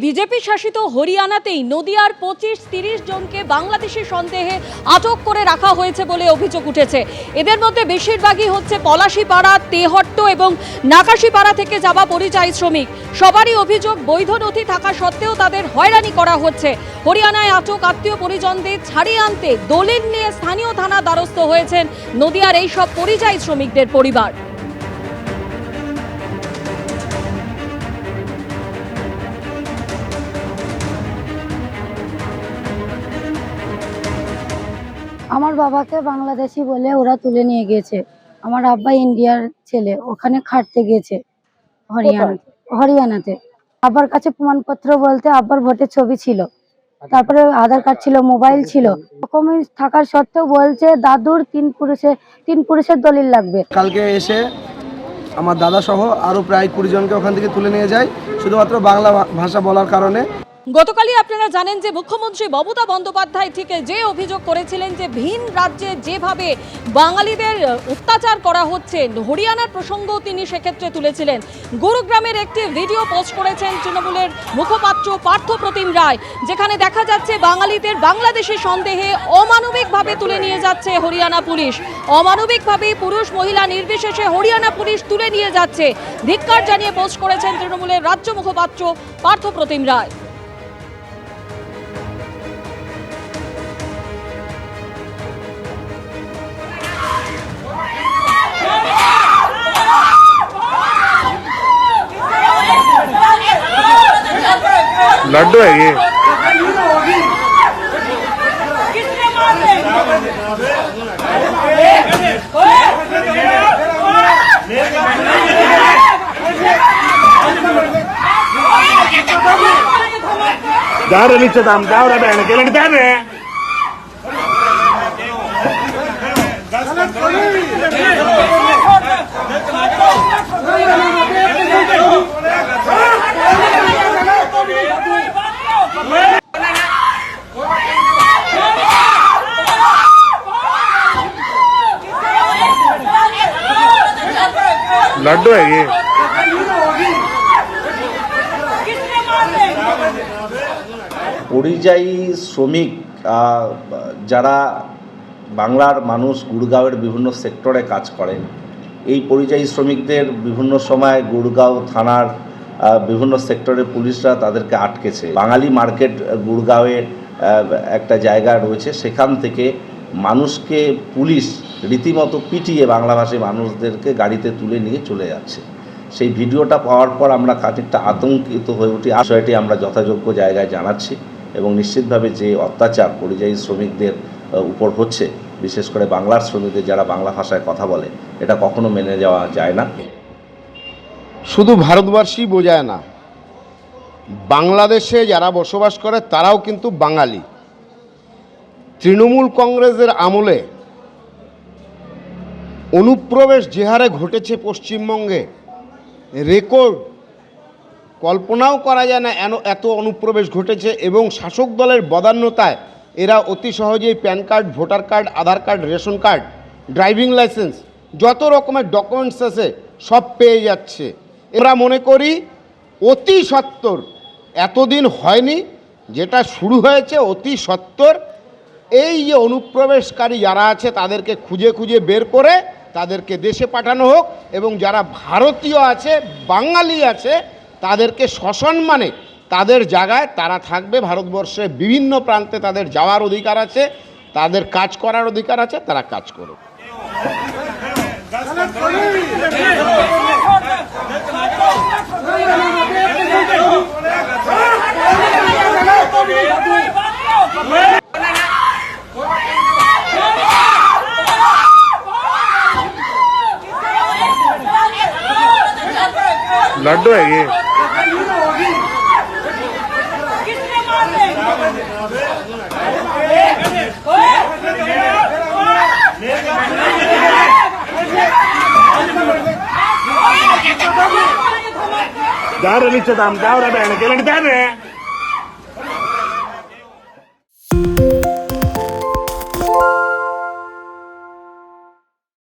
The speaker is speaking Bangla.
বিজেপি শাসিত হরিয়ানাতেই নদিয়ার পঁচিশ তিরিশ জনকে বাংলাদেশি সন্দেহে আটক করে রাখা হয়েছে বলে অভিযোগ উঠেছে। এদের মধ্যে বেশিরভাগই হচ্ছে পলাশিপাড়া, তেহট্ট এবং নাকাশিপাড়া থেকে যাওয়া পরিযায়ী শ্রমিক। সবারই অভিযোগ, বৈধ নথি থাকা সত্ত্বেও তাদের হয়রানি করা হচ্ছে। হরিয়ানায় আটক আত্মীয় পরিজনদের ছাড়িয়ে আনতে দলিল নিয়ে স্থানীয় থানা দ্বারস্থ হয়েছেন নদিয়ার এই সব পরিযায়ী শ্রমিকদের পরিবার। আমার বাবাকে বাংলাদেশি বলে ওরা তুলে নিয়ে গিয়েছে। আমার আব্বা ইন্ডিয়ার ছেলে ওখানে খাটতে গেছে হরিয়ানা হরিয়ানাতে। আব্বার কাছে প্রমাণপত্র বলতে আব্বার ভোটের ছবি ছিল। তারপরে আধার কার্ড ছিল মোবাইল ছিল। ডকুমেন্টস থাকার সত্ত্বেও বলছে দাদুর তিন পুরুষের তিন পুরুষের দলিল লাগবে। কালকে এসে আমার দাদা সহ আরও প্রায় কুড়ি জনকে ওখান থেকে তুলে নিয়ে যায়। শুধুমাত্র বাংলা ভাষা বলার কারণে গতকালই আপনারা জানেন যে মুখ্যমন্ত্রী মমতা বন্দ্যোপাধ্যায় ঠিক যে অভিযোগ করেছিলেন যে ভিন রাজ্যে যেভাবে বাঙালিদের অত্যাচার করা হচ্ছে, হরিয়ানার প্রসঙ্গও তিনি সেক্ষেত্রে তুলেছিলেন। গুরুগ্রামের একটি ভিডিও পোস্ট করেছেন তৃণমূলের মুখপাত্র পার্থ প্রতিম রায়, যেখানে দেখা যাচ্ছে বাঙালিদের বাংলাদেশি সন্দেহে অমানবিকভাবে তুলে নিয়ে যাচ্ছে হরিয়ানা পুলিশ। অমানবিকভাবে পুরুষ মহিলা নির্বিশেষে হরিয়ানা পুলিশ তুলে নিয়ে যাচ্ছে। ধিক্কার জানিয়ে পোস্ট করেছেন তৃণমূলের রাজ্য মুখপাত্র পার্থ প্রতিম রায়। लड्डू है ये। जा नीचे दाम रहा बहन के लड़ है ये পরিযায়ী শ্রমিক যারা বাংলার মানুষ গুড়গাঁওয়ের বিভিন্ন সেক্টরে কাজ করেন, এই পরিযায়ী শ্রমিকদের বিভিন্ন সময় গুড়গাঁও থানার বিভিন্ন সেক্টরে পুলিশরা তাদেরকে আটকেছে। বাঙালি মার্কেট গুড়গাঁওয়ে একটা জায়গা রয়েছে, সেখান থেকে মানুষকে পুলিশ রীতিমতো পিটিয়ে বাংলাভাষী মানুষদেরকে গাড়িতে তুলে নিয়ে চলে যাচ্ছে। সেই ভিডিওটা পাওয়ার পর আমরা খানিকটা আতঙ্কিত হয়ে উঠি। বিষয়টি আমরা যথাযোগ্য জায়গায় জানাচ্ছি এবং নিশ্চিতভাবে যে অত্যাচার পরিযায়ী শ্রমিকদের উপর হচ্ছে, বিশেষ করে বাংলার শ্রমিকদের যারা বাংলা ভাষায় কথা বলে, এটা কখনো মেনে যাওয়া যায় না। শুধু ভারতবর্ষই বোঝায় না, বাংলাদেশে যারা বসবাস করে তারাও কিন্তু বাঙালি। তৃণমূল কংগ্রেসের আমলে অনুপ্রবেশ যে হারে ঘটেছে পশ্চিমবঙ্গে। রেকর্ড, কল্পনাও করা যায় না এত অনুপ্রবেশ ঘটেছে এবং শাসক দলের বদান্যতায় এরা অতি সহজেই PAN card, voter card, Aadhaar card, ration card, driving licence, যত রকমের ডকুমেন্টস আছে সব পেয়ে যাচ্ছে। এরা মনে করি অতি সত্বর এতদিন হয়নি, যেটা শুরু হয়েছে অতি সত্বর এই যে অনুপ্রবেশকারী যারা আছে তাদেরকে খুঁজে খুঁজে বের করে তাদেরকে দেশে পাঠানো হোক এবং যারা ভারতীয় আছে, বাঙালি আছে, তাদেরকে সসম্মানে তাদের জায়গায় তারা থাকবে। ভারতবর্ষে বিভিন্ন প্রান্তে তাদের যাওয়ার অধিকার আছে, তাদের কাজ করার অধিকার আছে, তারা কাজ করুক। लड्डू है ये। जा रे निश्चित तो आमच्यावर बँकेला जा रे